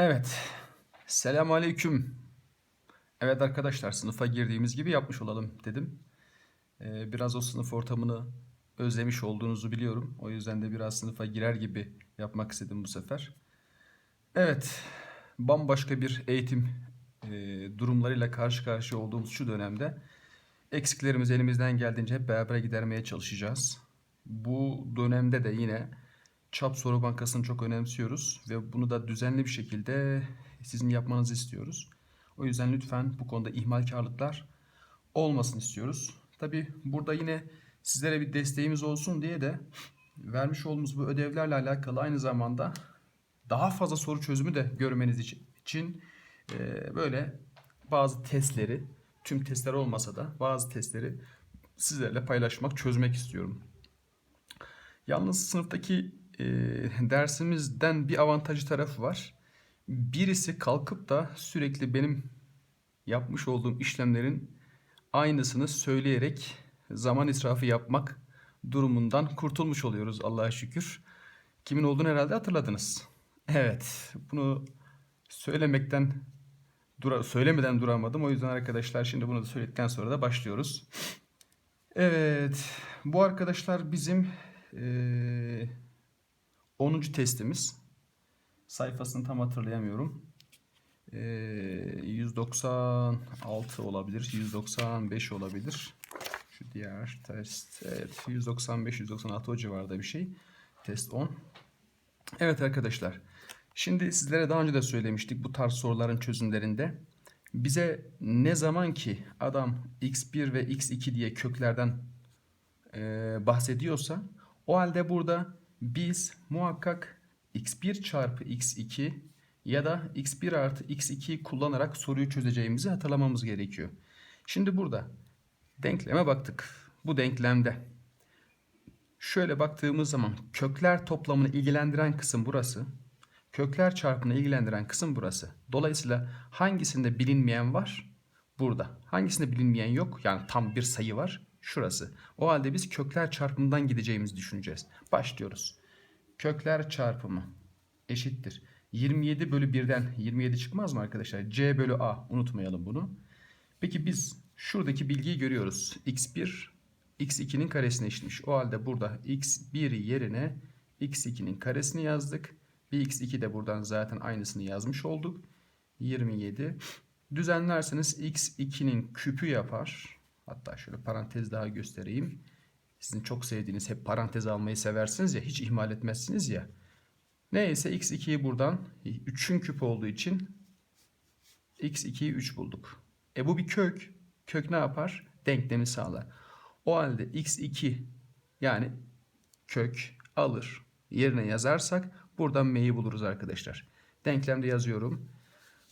Evet. Selam aleyküm. Evet arkadaşlar sınıfa girdiğimiz gibi yapmış olalım dedim. Ee, biraz o sınıf ortamını özlemiş olduğunuzu biliyorum. O yüzden de biraz sınıfa girer gibi yapmak istedim bu sefer. Evet. Bambaşka bir eğitim e, durumlarıyla karşı karşıya olduğumuz şu dönemde eksiklerimizi elimizden geldiğince hep beraber gidermeye çalışacağız. Bu dönemde de yine Çap Soru Bankası'nı çok önemsiyoruz ve bunu da düzenli bir şekilde sizin yapmanızı istiyoruz. O yüzden lütfen bu konuda ihmalkarlıklar olmasın istiyoruz. Tabi burada yine sizlere bir desteğimiz olsun diye de vermiş olduğumuz bu ödevlerle alakalı aynı zamanda daha fazla soru çözümü de görmeniz için e, böyle bazı testleri, tüm testler olmasa da bazı testleri sizlerle paylaşmak, çözmek istiyorum. Yalnız sınıftaki e, dersimizden bir avantajı tarafı var. Birisi kalkıp da sürekli benim yapmış olduğum işlemlerin aynısını söyleyerek zaman israfı yapmak durumundan kurtulmuş oluyoruz Allah'a şükür. Kimin olduğunu herhalde hatırladınız. Evet, bunu söylemekten dura, söylemeden duramadım. O yüzden arkadaşlar şimdi bunu da söyledikten sonra da başlıyoruz. Evet, bu arkadaşlar bizim eee 10. testimiz. Sayfasını tam hatırlayamıyorum. Ee, 196 olabilir, 195 olabilir. Şu diğer test, evet 195-196 o civarda bir şey. Test 10. Evet arkadaşlar. Şimdi sizlere daha önce de söylemiştik bu tarz soruların çözümlerinde. Bize ne zaman ki adam x1 ve x2 diye köklerden e, bahsediyorsa o halde burada biz muhakkak x1 çarpı x2 ya da x1 artı x2 kullanarak soruyu çözeceğimizi hatırlamamız gerekiyor. Şimdi burada denkleme baktık. Bu denklemde şöyle baktığımız zaman kökler toplamını ilgilendiren kısım burası. Kökler çarpımını ilgilendiren kısım burası. Dolayısıyla hangisinde bilinmeyen var? Burada. Hangisinde bilinmeyen yok? Yani tam bir sayı var. Şurası. O halde biz kökler çarpımından gideceğimizi düşüneceğiz. Başlıyoruz. Kökler çarpımı eşittir. 27 bölü 1'den 27 çıkmaz mı arkadaşlar? C bölü A. Unutmayalım bunu. Peki biz şuradaki bilgiyi görüyoruz. x1 x2'nin karesine eşitmiş. O halde burada x1 yerine x2'nin karesini yazdık. Bir x2 de buradan zaten aynısını yazmış olduk. 27. Düzenlerseniz x2'nin küpü yapar. Hatta şöyle parantez daha göstereyim. Sizin çok sevdiğiniz hep parantez almayı seversiniz ya hiç ihmal etmezsiniz ya. Neyse x2'yi buradan 3'ün küp olduğu için x2'yi 3 bulduk. E bu bir kök. Kök ne yapar? Denklemi sağlar. O halde x2 yani kök alır. Yerine yazarsak buradan m'yi buluruz arkadaşlar. Denklemde yazıyorum.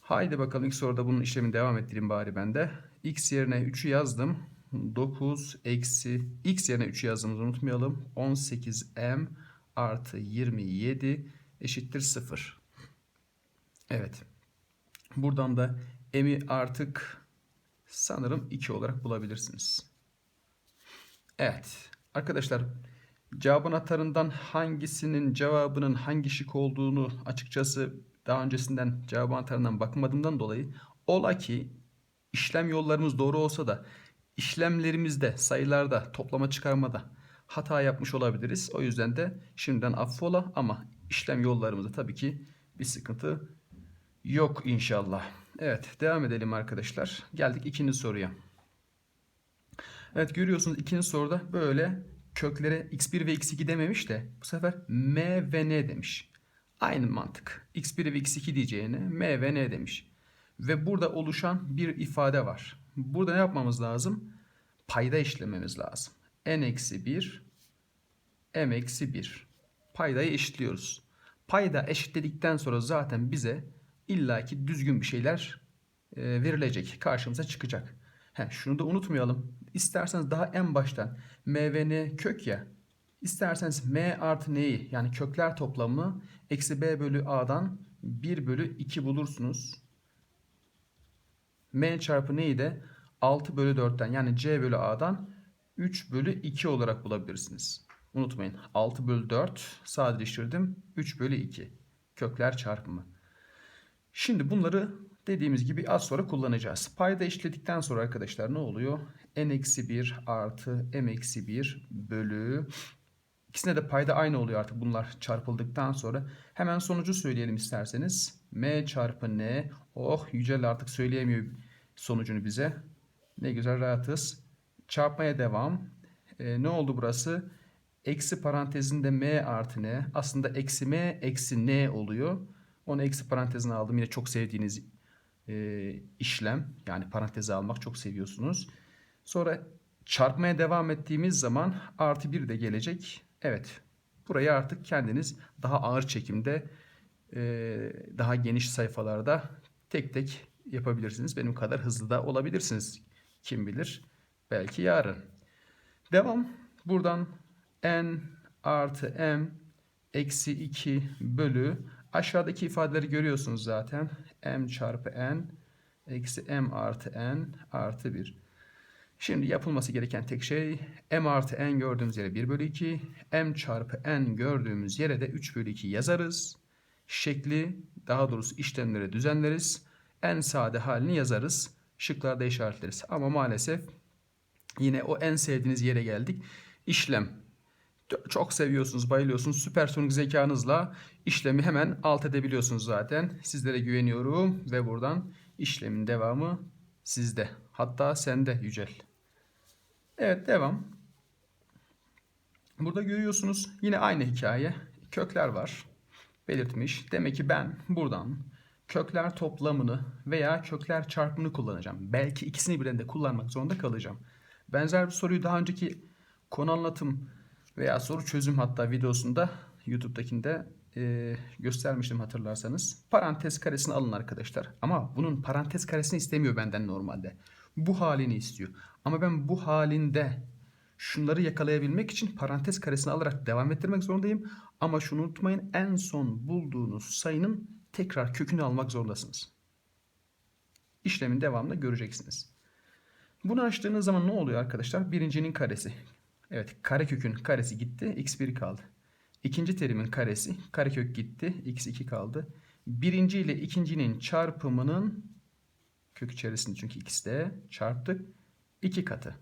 Haydi bakalım ilk soruda bunun işlemini devam ettireyim bari ben de. x yerine 3'ü yazdım. 9 eksi x yerine 3'ü yazdığımızı unutmayalım. 18m artı 27 eşittir 0. Evet. Buradan da m'i artık sanırım 2 olarak bulabilirsiniz. Evet. Arkadaşlar cevap anahtarından hangisinin cevabının hangi şık olduğunu açıkçası daha öncesinden cevap anahtarından bakmadığımdan dolayı ola ki işlem yollarımız doğru olsa da işlemlerimizde, sayılarda, toplama çıkarmada hata yapmış olabiliriz. O yüzden de şimdiden affola ama işlem yollarımızda tabii ki bir sıkıntı yok inşallah. Evet devam edelim arkadaşlar. Geldik ikinci soruya. Evet görüyorsunuz ikinci soruda böyle köklere x1 ve x2 dememiş de bu sefer m ve n demiş. Aynı mantık. x1 ve x2 diyeceğine m ve n demiş. Ve burada oluşan bir ifade var. Burada ne yapmamız lazım? Payda işlememiz lazım. n eksi 1 m eksi 1. Paydayı eşitliyoruz. Payda eşitledikten sonra zaten bize illaki düzgün bir şeyler e, verilecek. Karşımıza çıkacak. He, şunu da unutmayalım. İsterseniz daha en baştan m ve n kök ya. İsterseniz m artı n'yi yani kökler toplamı eksi b bölü a'dan 1 bölü 2 bulursunuz. m çarpı n'yi de 6 bölü 4'ten yani c bölü a'dan 3 bölü 2 olarak bulabilirsiniz. Unutmayın 6 bölü 4 sadeleştirdim 3 bölü 2 kökler çarpımı. Şimdi bunları dediğimiz gibi az sonra kullanacağız. Payda işledikten sonra arkadaşlar ne oluyor? n-1 artı m-1 bölü İkisine de payda aynı oluyor artık bunlar çarpıldıktan sonra. Hemen sonucu söyleyelim isterseniz. m çarpı n. Oh Yücel artık söyleyemiyor sonucunu bize. Ne güzel rahatız. Çarpmaya devam. Ee, ne oldu burası? Eksi parantezinde m artı n. Aslında eksi m eksi n oluyor. Onu eksi parantezine aldım. Yine çok sevdiğiniz e, işlem. Yani paranteze almak çok seviyorsunuz. Sonra çarpmaya devam ettiğimiz zaman artı 1 de gelecek. Evet. Burayı artık kendiniz daha ağır çekimde e, daha geniş sayfalarda tek tek yapabilirsiniz. Benim kadar hızlı da olabilirsiniz. Kim bilir. Belki yarın. Devam. Buradan n artı m eksi 2 bölü aşağıdaki ifadeleri görüyorsunuz zaten. m çarpı n eksi m artı n artı 1. Şimdi yapılması gereken tek şey m artı n gördüğümüz yere 1 bölü 2, m çarpı n gördüğümüz yere de 3 bölü 2 yazarız. Şekli daha doğrusu işlemleri düzenleriz. En sade halini yazarız. Şıklarda işaretleriz. Ama maalesef yine o en sevdiğiniz yere geldik. İşlem. Çok seviyorsunuz, bayılıyorsunuz. Süpersonik zekanızla işlemi hemen alt edebiliyorsunuz zaten. Sizlere güveniyorum ve buradan işlemin devamı sizde. Hatta sende Yücel. Evet devam. Burada görüyorsunuz yine aynı hikaye. Kökler var. Belirtmiş. Demek ki ben buradan kökler toplamını veya kökler çarpımını kullanacağım. Belki ikisini birden de kullanmak zorunda kalacağım. Benzer bir soruyu daha önceki konu anlatım veya soru çözüm hatta videosunda YouTube'dakinde e, göstermiştim hatırlarsanız. Parantez karesini alın arkadaşlar. Ama bunun parantez karesini istemiyor benden normalde. Bu halini istiyor. Ama ben bu halinde şunları yakalayabilmek için parantez karesini alarak devam ettirmek zorundayım. Ama şunu unutmayın en son bulduğunuz sayının tekrar kökünü almak zorundasınız. İşlemin devamını göreceksiniz. Bunu açtığınız zaman ne oluyor arkadaşlar? Birincinin karesi. Evet karekökün karesi gitti. x1 kaldı. İkinci terimin karesi. Karekök gitti. x2 kaldı. Birinci ile ikincinin çarpımının kök içerisinde çünkü ikisi de çarptık. 2 katı.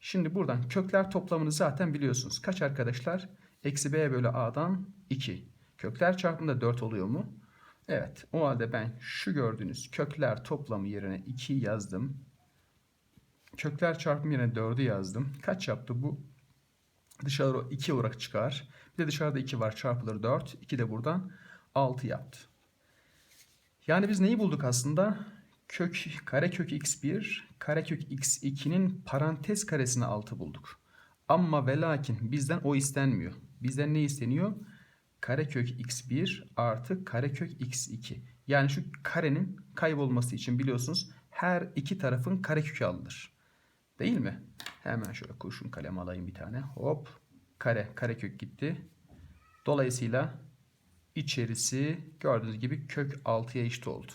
Şimdi buradan kökler toplamını zaten biliyorsunuz. Kaç arkadaşlar? Eksi b bölü a'dan 2. Kökler çarpımında 4 oluyor mu? Evet. O halde ben şu gördüğünüz kökler toplamı yerine 2 yazdım. Kökler çarpımı yerine 4'ü yazdım. Kaç yaptı bu? Dışarı 2 olarak çıkar. Bir de dışarıda 2 var çarpılır 4. 2 de buradan 6 yaptı. Yani biz neyi bulduk aslında? Kök, karekök x1, karekök x2'nin parantez karesini 6 bulduk. Ama ve lakin bizden o istenmiyor. Bizden ne isteniyor? Karekök x1 artı karekök x2. Yani şu karenin kaybolması için biliyorsunuz her iki tarafın karekökü alınır. Değil mi? Hemen şöyle kurşun kalem alayım bir tane. Hop. Kare. Karekök gitti. Dolayısıyla içerisi gördüğünüz gibi kök 6'ya eşit oldu.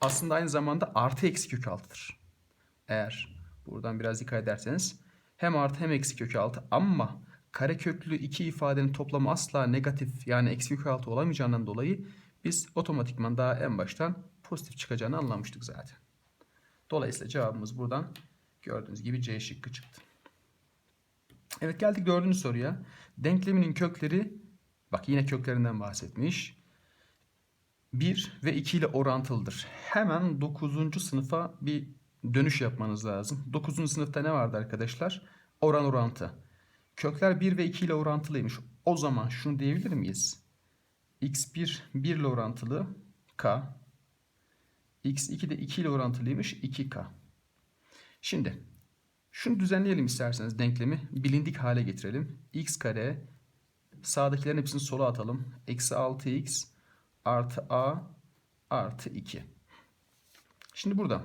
Aslında aynı zamanda artı eksi kök 6'dır. Eğer buradan biraz dikkat ederseniz hem artı hem eksi kök 6 ama kareköklü iki ifadenin toplamı asla negatif yani eksi kök 6 olamayacağından dolayı biz otomatikman daha en baştan pozitif çıkacağını anlamıştık zaten. Dolayısıyla cevabımız buradan gördüğünüz gibi C şıkkı çıktı. Evet geldik dördüncü soruya. Denkleminin kökleri bak yine köklerinden bahsetmiş. 1 ve 2 ile orantılıdır. Hemen 9. sınıfa bir dönüş yapmanız lazım. 9. sınıfta ne vardı arkadaşlar? Oran orantı. Kökler 1 ve 2 ile orantılıymış. O zaman şunu diyebilir miyiz? x1 1 ile orantılı k. x2 de 2 ile orantılıymış 2k. Şimdi şunu düzenleyelim isterseniz denklemi. Bilindik hale getirelim. x kare sağdakilerin hepsini sola atalım. Eksi 6x artı a artı 2. Şimdi burada.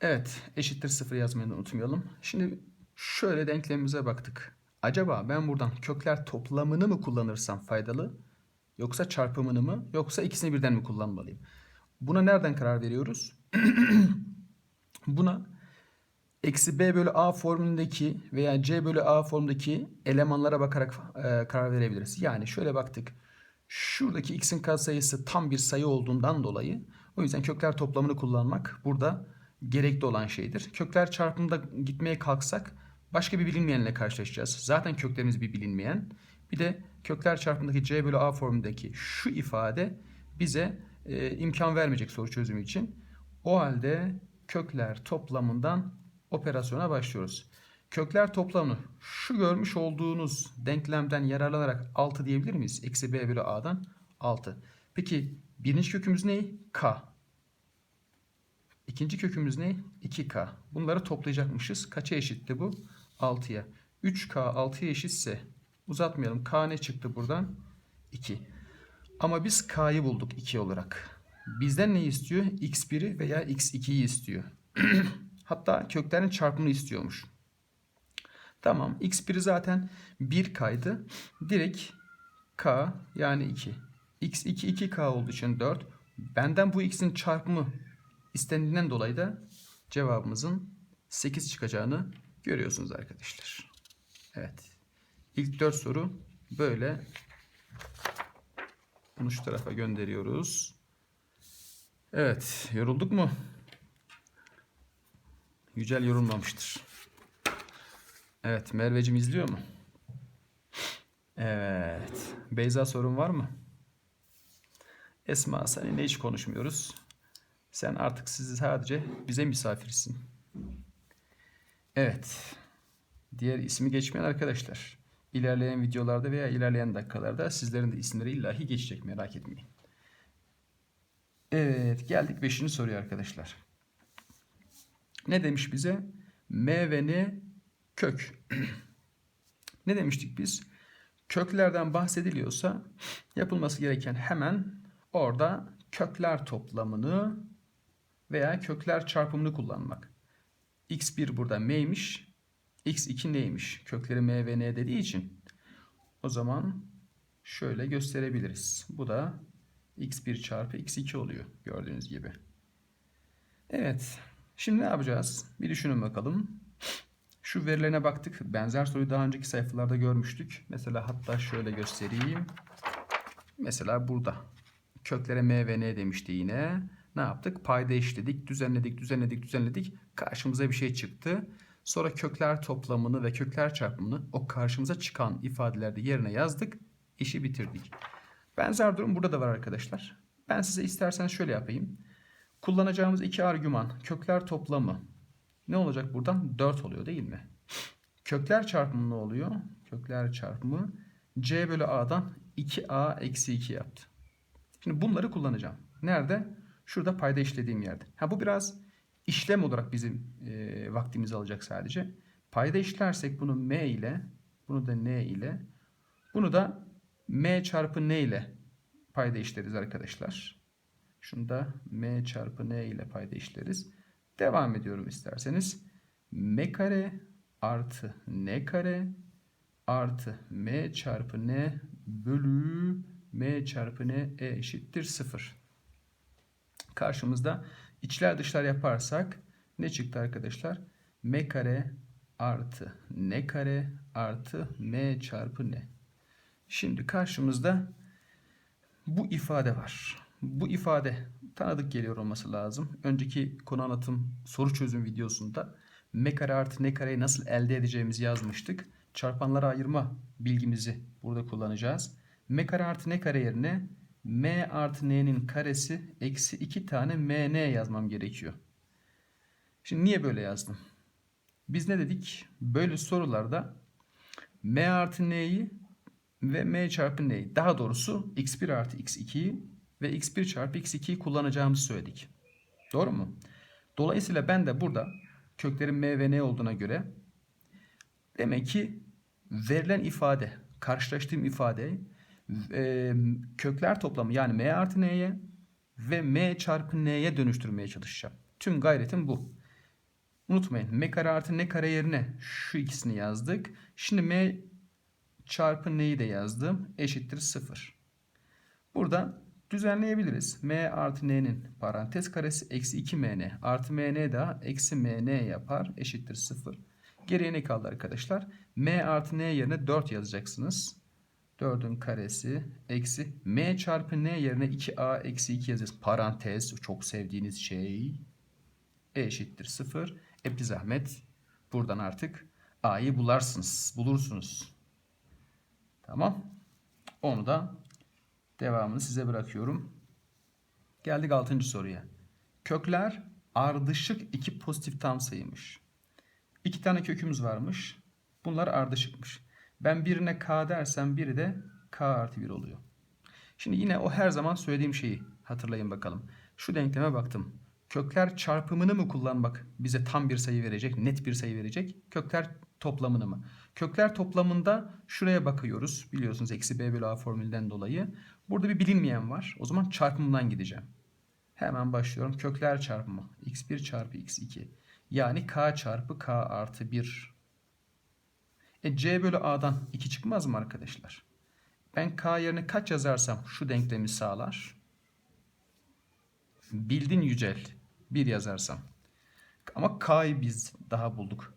Evet eşittir 0 yazmayı da unutmayalım. Şimdi şöyle denklemimize baktık. Acaba ben buradan kökler toplamını mı kullanırsam faydalı? Yoksa çarpımını mı? Yoksa ikisini birden mi kullanmalıyım? Buna nereden karar veriyoruz? Buna eksi b bölü a formundaki veya c bölü a formundaki elemanlara bakarak e, karar verebiliriz. Yani şöyle baktık. Şuradaki x'in katsayısı tam bir sayı olduğundan dolayı o yüzden kökler toplamını kullanmak burada gerekli olan şeydir. Kökler çarpımında gitmeye kalksak başka bir bilinmeyenle karşılaşacağız. Zaten köklerimiz bir bilinmeyen. Bir de kökler çarpımındaki c bölü a formundaki şu ifade bize e, imkan vermeyecek soru çözümü için. O halde kökler toplamından operasyona başlıyoruz. Kökler toplamını şu görmüş olduğunuz denklemden yararlanarak 6 diyebilir miyiz? Eksi b bölü a'dan 6. Peki birinci kökümüz ne? K. İkinci kökümüz ne? 2k. Bunları toplayacakmışız. Kaça eşitti bu? 6'ya. 3k 6'ya eşitse uzatmayalım. K ne çıktı buradan? 2. Ama biz k'yı bulduk 2 olarak. Bizden ne istiyor? x1'i veya x2'yi istiyor. Hatta köklerin çarpımını istiyormuş. Tamam. X1'i zaten 1 kaydı. Direkt K yani 2. X2 2K olduğu için 4. Benden bu x'in çarpımı istendiğinden dolayı da cevabımızın 8 çıkacağını görüyorsunuz arkadaşlar. Evet. İlk 4 soru böyle. Bunu şu tarafa gönderiyoruz. Evet. Yorulduk mu? Yücel yorulmamıştır. Evet. Merveciğim izliyor mu? Evet. Beyza sorun var mı? Esma seninle hiç konuşmuyoruz. Sen artık sizi sadece bize misafirsin. Evet. Diğer ismi geçmeyen arkadaşlar. İlerleyen videolarda veya ilerleyen dakikalarda sizlerin de isimleri illahi geçecek merak etmeyin. Evet geldik 5. soruya arkadaşlar. Ne demiş bize? M ve N kök. ne demiştik biz? Köklerden bahsediliyorsa yapılması gereken hemen orada kökler toplamını veya kökler çarpımını kullanmak. x1 burada m'ymiş. x2 neymiş? Kökleri m ve n dediği için o zaman şöyle gösterebiliriz. Bu da x1 çarpı x2 oluyor gördüğünüz gibi. Evet. Şimdi ne yapacağız? Bir düşünün bakalım. Şu verilerine baktık. Benzer soruyu daha önceki sayfalarda görmüştük. Mesela hatta şöyle göstereyim. Mesela burada. Köklere m ve n demişti yine. Ne yaptık? Payda eşledik, düzenledik, düzenledik, düzenledik. Karşımıza bir şey çıktı. Sonra kökler toplamını ve kökler çarpımını o karşımıza çıkan ifadelerde yerine yazdık. İşi bitirdik. Benzer durum burada da var arkadaşlar. Ben size isterseniz şöyle yapayım. Kullanacağımız iki argüman kökler toplamı ne olacak buradan? 4 oluyor değil mi? Kökler çarpımı ne oluyor? Kökler çarpımı c bölü a'dan 2a eksi 2 yaptı. Şimdi bunları kullanacağım. Nerede? Şurada payda işlediğim yerde. Ha bu biraz işlem olarak bizim e, vaktimizi alacak sadece. Payda işlersek bunu m ile, bunu da n ile, bunu da m çarpı n ile payda işleriz arkadaşlar. Şunu da m çarpı n ile payda işleriz. Devam ediyorum isterseniz. m kare artı n kare artı m çarpı n bölü m çarpı n e eşittir 0. Karşımızda içler dışlar yaparsak ne çıktı arkadaşlar? m kare artı n kare artı m çarpı n. Şimdi karşımızda bu ifade var. Bu ifade tanıdık geliyor olması lazım. Önceki konu anlatım soru çözüm videosunda m kare artı n kareyi nasıl elde edeceğimizi yazmıştık. Çarpanlara ayırma bilgimizi burada kullanacağız. m kare artı n kare yerine m artı n'nin karesi eksi 2 tane mn yazmam gerekiyor. Şimdi niye böyle yazdım? Biz ne dedik? Böyle sorularda m artı n'yi ve m çarpı n'yi daha doğrusu x1 artı x2'yi ve x1 çarpı x2'yi kullanacağımızı söyledik. Doğru mu? Dolayısıyla ben de burada köklerin m ve n olduğuna göre demek ki verilen ifade, karşılaştığım ifade e, kökler toplamı yani m artı n'ye ve m çarpı n'ye dönüştürmeye çalışacağım. Tüm gayretim bu. Unutmayın m kare artı n kare yerine şu ikisini yazdık. Şimdi m çarpı n'yi de yazdım. Eşittir 0. Burada düzenleyebiliriz. m artı n'nin parantez karesi eksi 2 mn artı mn daha eksi mn yapar. Eşittir 0. Geriye ne kaldı arkadaşlar? m artı n yerine 4 yazacaksınız. 4'ün karesi eksi m çarpı n yerine 2a eksi 2 yazıyoruz. Parantez çok sevdiğiniz şey. E eşittir 0. E zahmet buradan artık a'yı bularsınız. Bulursunuz. Tamam. Onu da devamını size bırakıyorum. Geldik 6. soruya. Kökler ardışık iki pozitif tam sayıymış. İki tane kökümüz varmış. Bunlar ardışıkmış. Ben birine k dersem biri de k artı 1 oluyor. Şimdi yine o her zaman söylediğim şeyi hatırlayın bakalım. Şu denkleme baktım. Kökler çarpımını mı kullanmak bize tam bir sayı verecek, net bir sayı verecek? Kökler toplamını mı? Kökler toplamında şuraya bakıyoruz. Biliyorsunuz eksi b bölü a formülden dolayı. Burada bir bilinmeyen var. O zaman çarpımından gideceğim. Hemen başlıyorum. Kökler çarpımı. x1 çarpı x2. Yani k çarpı k artı 1. E c bölü a'dan 2 çıkmaz mı arkadaşlar? Ben k yerine kaç yazarsam şu denklemi sağlar. Bildin Yücel. 1 yazarsam. Ama k'yı biz daha bulduk.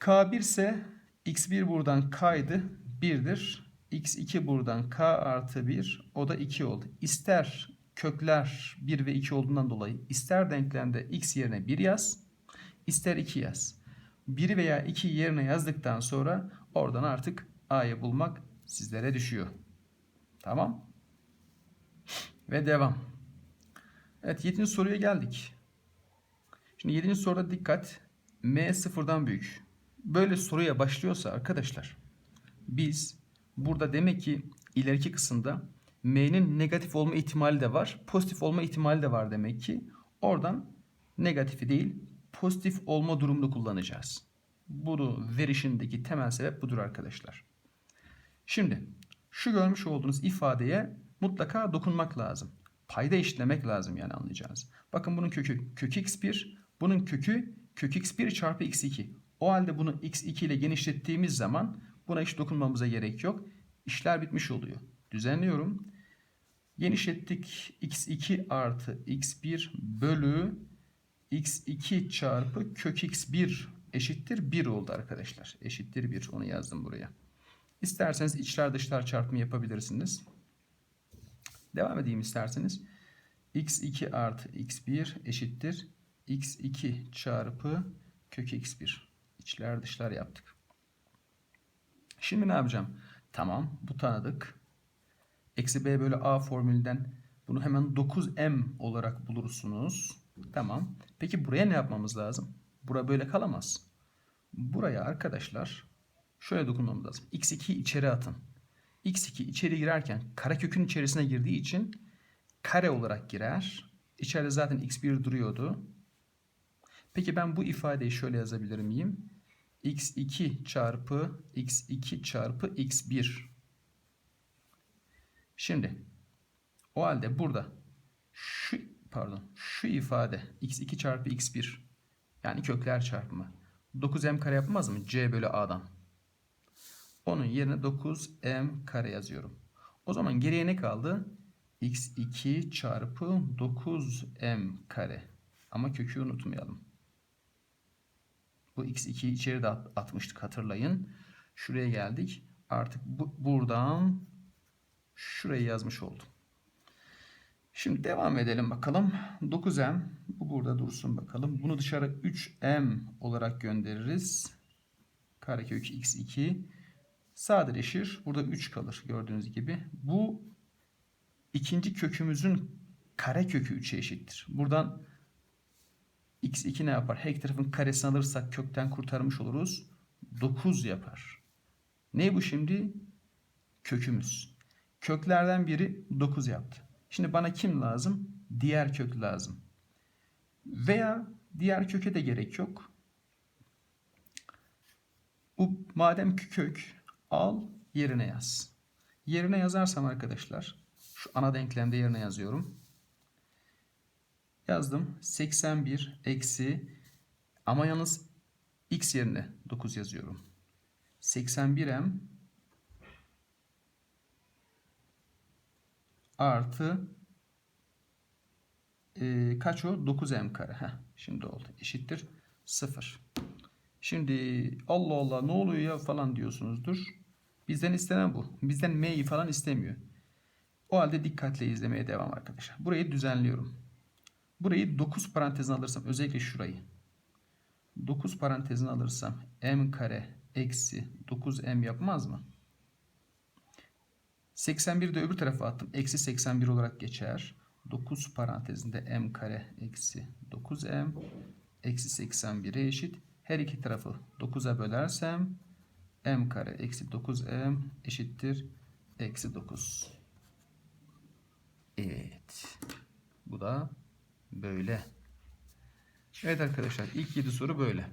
K1 ise x1 buradan k'ydı 1'dir. x2 buradan k artı 1 o da 2 oldu. İster kökler 1 ve 2 olduğundan dolayı ister denklemde x yerine 1 yaz, ister 2 yaz. 1 veya 2 yerine yazdıktan sonra oradan artık a'yı bulmak sizlere düşüyor. Tamam? Ve devam. Evet 7. soruya geldik. Şimdi 7. soruda dikkat. M sıfırdan büyük. Böyle soruya başlıyorsa arkadaşlar biz burada demek ki ileriki kısımda M'nin negatif olma ihtimali de var. Pozitif olma ihtimali de var demek ki. Oradan negatifi değil pozitif olma durumunu kullanacağız. Bunu verişindeki temel sebep budur arkadaşlar. Şimdi şu görmüş olduğunuz ifadeye mutlaka dokunmak lazım. Payda eşitlemek lazım yani anlayacağınız. Bakın bunun kökü kök x1, bunun kökü kök x1 çarpı x2. O halde bunu x2 ile genişlettiğimiz zaman buna hiç dokunmamıza gerek yok. İşler bitmiş oluyor. Düzenliyorum. Genişlettik x2 artı x1 bölü x2 çarpı kök x1 eşittir 1 oldu arkadaşlar. Eşittir 1 onu yazdım buraya. İsterseniz içler dışlar çarpımı yapabilirsiniz. Devam edeyim isterseniz. x2 artı x1 eşittir x2 çarpı kök x1. İçler dışlar yaptık. Şimdi ne yapacağım? Tamam bu tanıdık. Eksi b bölü a formülünden bunu hemen 9m olarak bulursunuz. Tamam. Peki buraya ne yapmamız lazım? Bura böyle kalamaz. Buraya arkadaşlar şöyle dokunmamız lazım. x2 içeri atın. x2 içeri girerken karekökün içerisine girdiği için kare olarak girer. İçeride zaten x1 duruyordu. Peki ben bu ifadeyi şöyle yazabilir miyim? X2 çarpı x2 çarpı x1. Şimdi o halde burada şu pardon şu ifade x2 çarpı x1 yani kökler çarpımı 9m kare yapmaz mı? c bölü a'dan. Onun yerine 9m kare yazıyorum. O zaman geriye ne kaldı? x2 çarpı 9m kare. Ama kökü unutmayalım. Bu x2'yi içeri de atmıştık hatırlayın. Şuraya geldik. Artık bu, buradan şurayı yazmış oldum. Şimdi devam edelim bakalım. 9m bu burada dursun bakalım. Bunu dışarı 3m olarak göndeririz. Karekök x2 sadeleşir. Burada 3 kalır gördüğünüz gibi. Bu ikinci kökümüzün karekökü 3'e eşittir. Buradan x2 ne yapar? Her iki tarafın karesini alırsak kökten kurtarmış oluruz. 9 yapar. Ne bu şimdi? Kökümüz. Köklerden biri 9 yaptı. Şimdi bana kim lazım? Diğer kök lazım. Veya diğer köke de gerek yok. Bu madem ki kök al yerine yaz. Yerine yazarsam arkadaşlar şu ana denklemde yerine yazıyorum. Yazdım. 81 eksi ama yalnız x yerine 9 yazıyorum. 81m artı e, kaç o? 9m kare. Heh, şimdi oldu. Eşittir 0. Şimdi Allah Allah ne oluyor ya falan diyorsunuzdur. Bizden istenen bu. Bizden m'yi falan istemiyor. O halde dikkatle izlemeye devam arkadaşlar. Burayı düzenliyorum. Burayı 9 parantezine alırsam özellikle şurayı. 9 parantezine alırsam m kare eksi 9m yapmaz mı? 81'i de öbür tarafa attım. Eksi 81 olarak geçer. 9 parantezinde m kare eksi 9m eksi 81'e eşit. Her iki tarafı 9'a bölersem m kare eksi 9m eşittir eksi 9. Evet. Bu da böyle. Evet arkadaşlar ilk 7 soru böyle.